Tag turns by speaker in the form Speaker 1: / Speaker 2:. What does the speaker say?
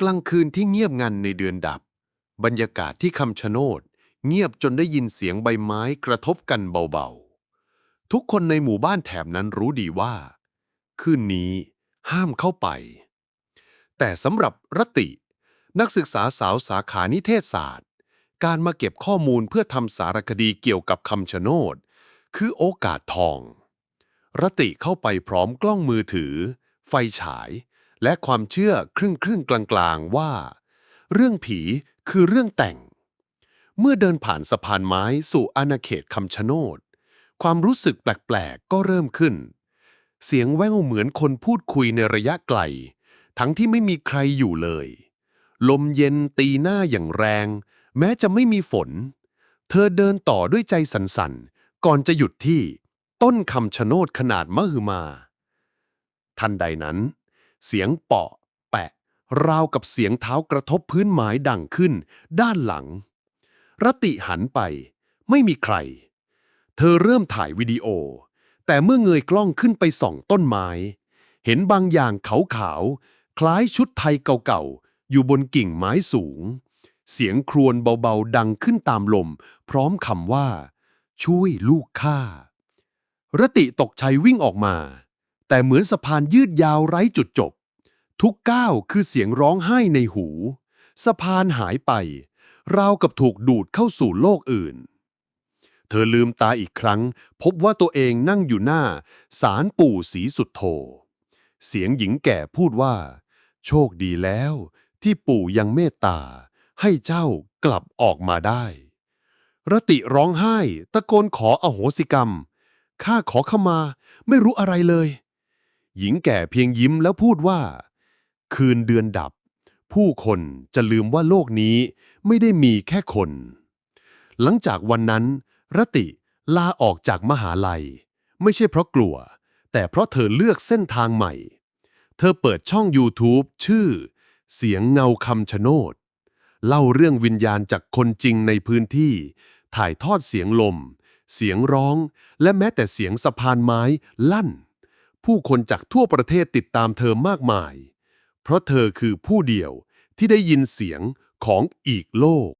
Speaker 1: กลางคืนที่เงียบงันในเดือนดับ บรรยากาศที่คำชะโนด เงียบจนได้ยินเสียงใบไม้กระทบกันเบาๆ ทุกคนในหมู่บ้านแถบนั้นรู้ดีว่า คืนนี้ห้ามเข้าไป แต่สำหรับรติ นักศึกษาสาวสาขานิเทศศาสตร์ การมาเก็บข้อมูลเพื่อทำสารคดีเกี่ยวกับคำชะโนด คือโอกาสทอง รติเข้าไปพร้อมกล้องมือถือ ไฟฉาย และความเชื่อครึ่งครึ่งๆกลางๆว่า เรื่องผีคือเรื่องแต่ง เมื่อเดินผ่านสะพานไม้สู่อาณาเขตคำชะโนด ความรู้สึกแปลกๆ ก็เริ่มขึ้น เสียงแว่วเหมือนคนพูดคุยในระยะไกล ทั้งที่ไม่มีใครอยู่เลย ลมเย็นตีหน้าอย่างแรง แม้จะไม่มีฝน เธอเดินต่อด้วยใจสั่นๆ ก่อนจะหยุดที่ต้นคำชะโนดขนาดมหึมา ทันใดนั้น เสียงเปาะ แปะ ราวกับเสียงเท้ากระทบพื้นไม้ดังขึ้น ด้านหลัง รติหันไป ไม่มีใคร เธอเริ่มถ่ายวิดีโอ แต่เมื่อเงยกล้องขึ้นไปส่องต้นไม้ เห็นบางอย่างขาวๆ คล้ายชุดไทยเก่าๆ อยู่บนกิ่งไม้สูง เสียงครวญเบาๆ ดังขึ้นตามลม พร้อมคำว่า ช่วยลูกข้ารติตกใจวิ่งออกมา แต่เหมือนสะพานยืดยาวไร้จุดจบ ทุกก้าวคือเสียงร้องไห้ในหู สะพานหายไป ราวกับถูกดูดเข้าสู่โลกอื่น เธอลืมตาอีกครั้ง พบว่าตัวเองนั่งอยู่หน้าศาลปู่ศรีสุดโธเสียงหญิงแก่พูดว่า โชคดีแล้ว ที่ปู่ยังเมตตา ให้เจ้ากลับออกมาได้รติร้องไห้ ตะโกนขออโหสิกรรม ข้าขอขมา ไม่รู้อะไรเลย หญิงแก่เพียงยิ้มแล้วพูดว่า คืนเดือนดับ ผู้คนจะลืมว่าโลกนี้ไม่ได้มีแค่คน หลังจากวันนั้น รติลาออกจากมหาลัย ไม่ใช่เพราะกลัว แต่เพราะเธอเลือกเส้นทางใหม่ เธอเปิดช่อง YouTube ชื่อ เสียงเงาคำชะโนด เล่าเรื่องวิญญาณจากคนจริงในพื้นที่ ถ่ายทอดเสียงลม เสียงร้อง และแม้แต่เสียงสะพานไม้ลั่น ผู้คนจากทั่วประเทศติดตามเธอมากมาย เพราะเธอคือผู้เดียวที่ได้ยินเสียงของอีกโลก